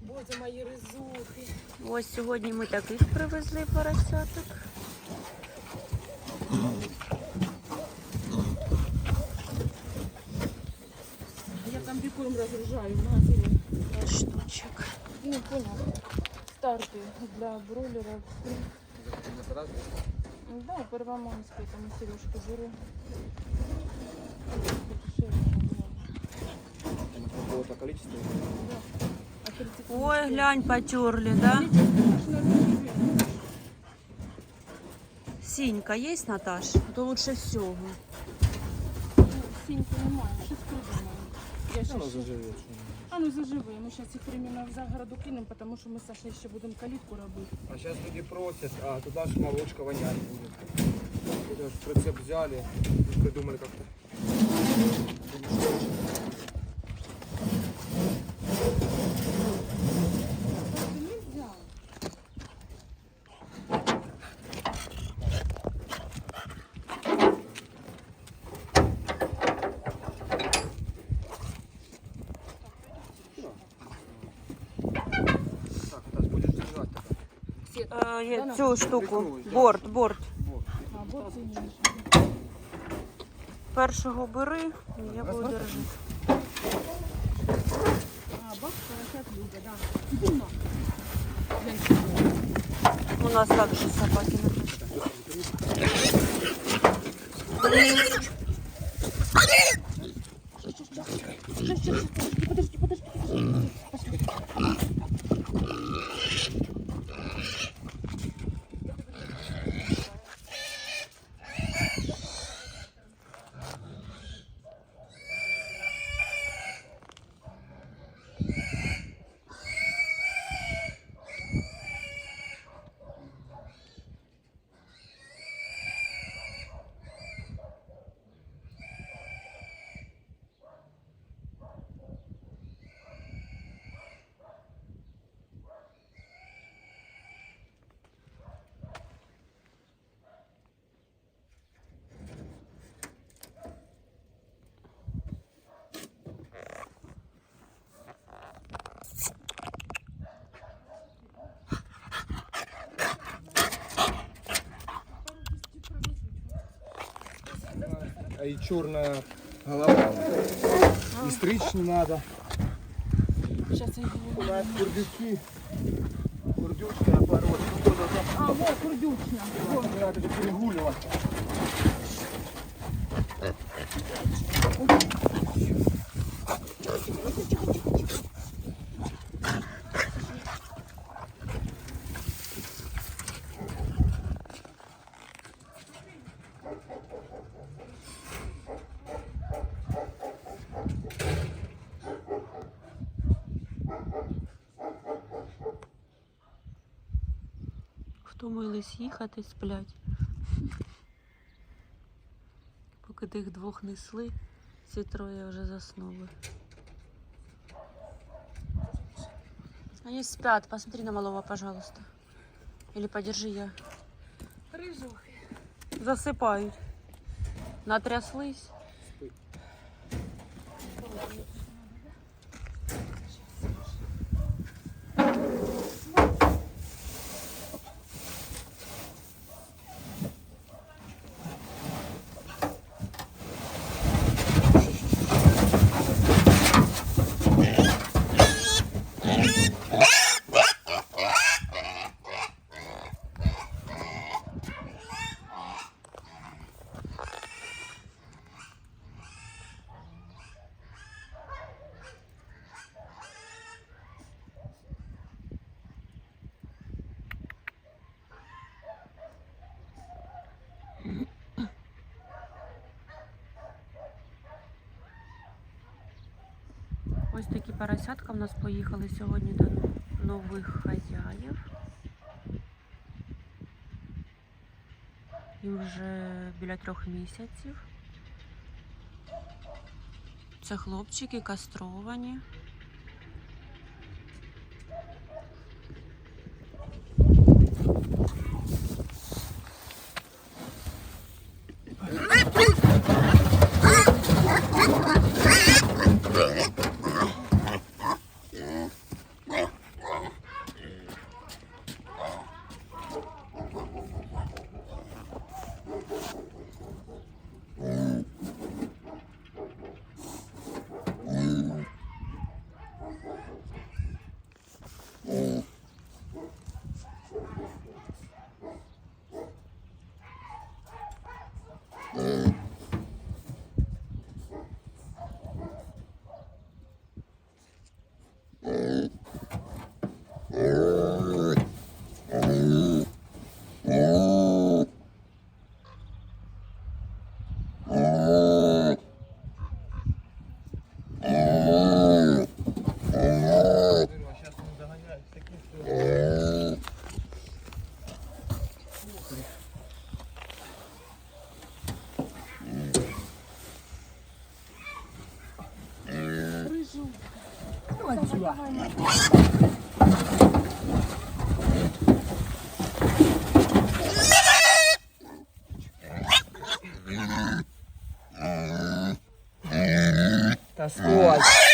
Боже, мої ризухи. Ось сьогодні ми таких привезли поросяток. Я там біком розгружаю в магазині. Штучок. Ну, понял. Старти для бройлера. Да, первомайський, там Сережка жиру. Какого-то количества. Ой, глянь, потерли, да? Сінька є, Наташ? То лучше всього. Сіньки немає, щось придумаємо. Я ще Оно ще- заживет. А ну заживи, ми зараз їх приміна в загороду кинемо, тому що ми з Сашею ще будемо калітку робити. А сейчас люди просят, а туда же молочка вонять будет. Это же прицеп взяли придумали как-то. Е, цю штуку. Борт, борт. А, цінніше. Першого бери, я буду держати. А, бот 40 люди, да. Іди на. Глянь, У нас також собаки А и черная голова. И стричь не надо. Сейчас я У нас курдюки. Курдючная порода. Ну, А, вот, курдючная. Не надо перегуливать. Втомились їхати, сплять. Поки тих двох несли, ці троє вже заснули. Они спят. Посмотри на малого, пожалуйста. Или подержи я. Рижухи. Засыпают. Натряслись. Ось такі поросятка в нас поїхали сьогодні до нових хазяїв. Їм вже біля трьох місяців. Це хлопчики кастровані. Mm. Отсюда. Та скотч.